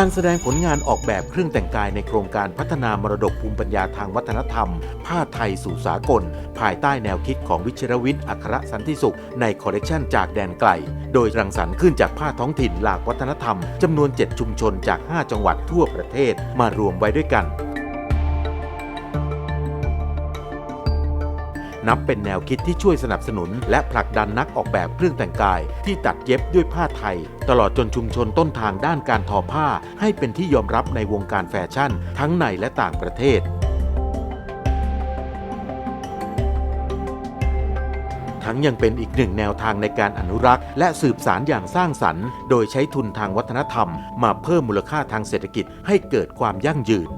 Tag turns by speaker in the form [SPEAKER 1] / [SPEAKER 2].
[SPEAKER 1] การแสดงผลงานออกแบบเครื่องแต่งกายในโครงการพัฒนามรดกภูมิปัญญาทางวัฒนธรรม ผ้าไทยสู่สากล ภายใต้แนวคิดของวิชรวิทย์อัครสันติสุข ในคอลเลกชันจากแดนไกล โดยรังสรรค์ขึ้นจากผ้าท้องถิ่นหลากวัฒนธรรมจำนวน 7 ชุมชนจาก 5 จังหวัดทั่วประเทศมารวมไว้ด้วยกัน นับเป็นแนวคิดที่ช่วยสนับสนุน และผลักดันนักออกแบบเครื่องแต่งกาย ที่ตัดเย็บด้วยผ้าไทย ตลอดจนชุมชนต้นทางด้านการทอผ้า ให้เป็นที่ยอมรับในวงการแฟชั่น ทั้งในและต่างประเทศทั้งยังเป็นอีกหนึ่งแนวทางในการอนุรักษ์ และสืบสารอย่างสร้างสรรค์ โดยใช้ทุนทางวัฒนธรรม มาเพิ่มมูลค่าทางเศรษฐกิจให้เกิดความยั่งยืน